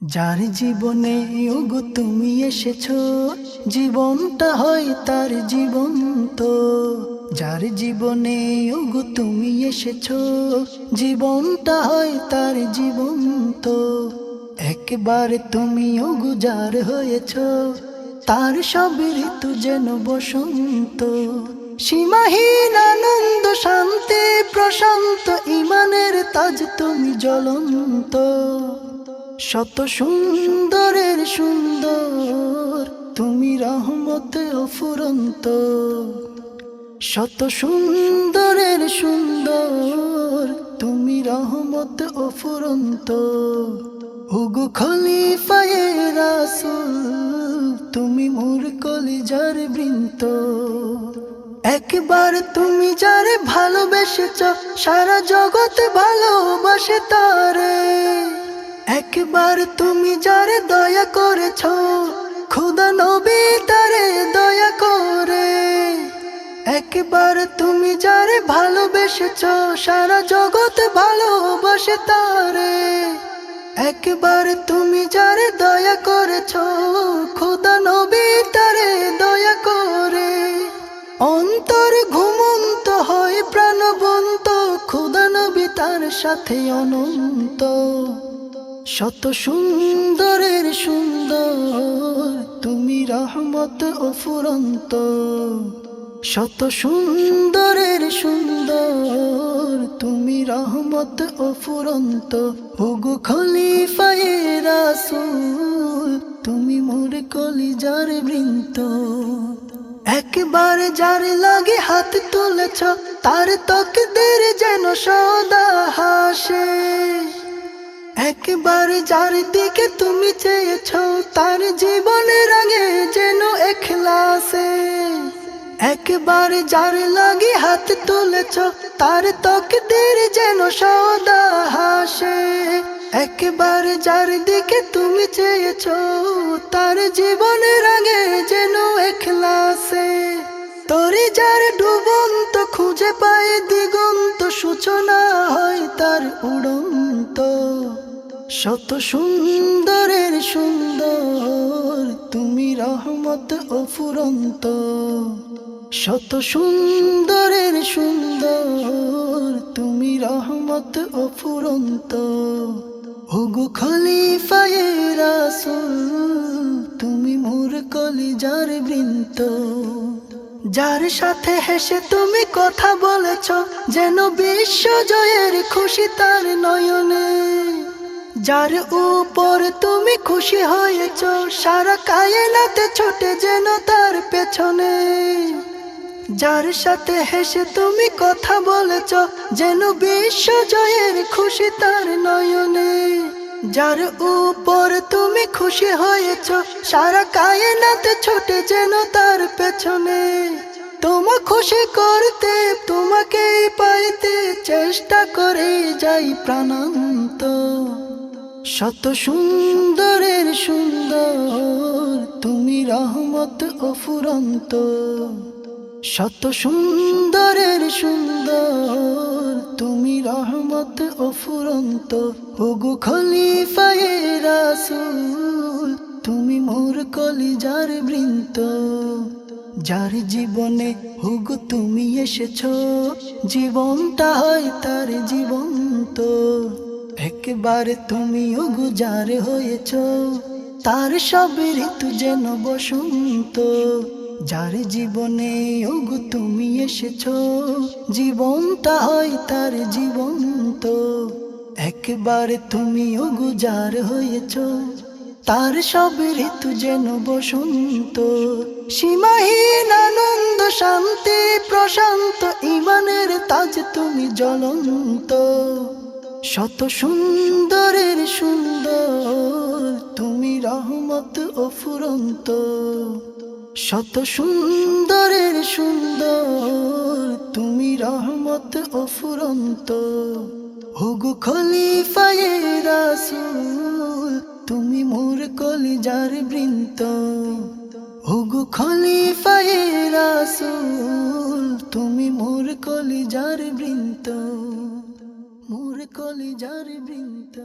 যার জীবনে ওগো তুমি এসেছ, জীবনটা হয় তার জীবন তো যার জীবনে ওগো তুমি এসেছ, জীবনটা হয় তার জীবন তো একবার তুমি ওগো যার হয়েছো, তার সব ঋতু যেন বসন্ত। সীমাহীন আনন্দ, শান্তি, প্রশান্ত, ইমানের তাজ তুমি জ্বলন্ত। শত সুন্দরের সুন্দর, তুমি রহমতে অফুরন্ত। শত সুন্দরের সুন্দর, তুমি রহমত অফুরন্ত। হুগু খলিফায়ে রাসুল, তুমি মোর কলিজার বৃন্ত একবার তুমি যারে ভালোবেসেছ, সারা জগৎ ভালোবাসে তারে। একবার তুমি যারে দয়া করেছ, খুদা নবী তারে দয়া করে। একবার তুমি যারে ভালোবেসেছ, সারা জগৎ ভালোবাসে তারে। একবার তুমি যারে দয়া করেছ, খুদা নবী তারে দয়া করে। অন্তর ঘুমন্ত হয়, প্রাণবন্ত, খুদা নবী তার সাথে অনন্ত। শত সুন্দরের সুন্দর, তুমি রহমত অফুরন্ত। শত সুন্দরের সুন্দর, তুমি রহমত অফুরন্ত। হুগু খলিফায়ে রাসুল, তুমি মোর কলিজার বৃন্ত একবার যার লাগে হাত তুলেছ, তার তকদের যেন সদা হাসে। একবার যার দিকে তুমি চেয়েছ, তার জীবনের আগে যেন এখলাসে। একবার যার লাগে হাত তুলেছ, তার তকদের যেন সদা হাসে। একবার যার দিকে তুমি চেয়েছ, তার জীবনের আগে যেন এখলাসে। তরে যার ডুবন্ত খুঁজে পায় দিগন্ত, সূচনা হয় তার উড়ন্ত। শত সুন্দরের সুন্দর, তুমি রহমত অফুরন্ত। শত সুন্দরের সুন্দর, তুমি রহমত অফুরন্ত। হুগু খলিফায়ে রাসুল, তুমি মোর কলিজার বৃন্ত যার সাথে হেসে তুমি কথা বলেছ, যেন বিশ্ব জয়ের খুশি তার নয়নে। যার উপর তুমি খুশি হয়েছ, সারা কায়নাতে ছোটে যেন তার পেছনে। যার সাথে হেসে তুমি কথা বলেছ, যেন বিশ্ব জয়ের খুশি তার নয়নে। যার উপর তুমি খুশি হয়েছ, সারা কায়নাতে ছোটে যেন তার পেছনে। তোমা খুশি করতে তোমাকে পাইতে, চেষ্টা করে যাই প্রাণান্ত। শত সুন্দরের সুন্দর, তুমি রহমত অফুরন্ত। শত সুন্দরের সুন্দর, তুমি রহমত অফুরন্ত। হুগু খলিফায়ে রাসুল, তুমি মোর কলিজার বৃন্ত যার জীবনে হুগু তুমি এসেছ, জীবনটা হয় তার জীবন্ত একবার তুমি গুজার হয়েছ, তার সব ঋতু যেন বসন্ত। যার জীবনে ওগু তুমি এসেছ, জীবনটা হয় তার জীবন্ত। একবার তুমি গুজার হয়েছ, তার সব ঋতু যেন বসন্ত। সীমাহীন আনন্দ, শান্তি, প্রশান্ত, ইমানের তাজ তুমি জ্বলন্ত। শত সুন্দরের সুন্দর, তুমি রহমত অফুরন্ত শত সুন্দরের সুন্দর, তুমি রহমত অফুরন্ত হুগু খলিফায়ে রাসুল, তুমি মোর কলিজার বৃন্ত হুগু খলিফায়ে রাসুল, তুমি মোর কলিজার বৃন্ত কলিজার বৃন্ত।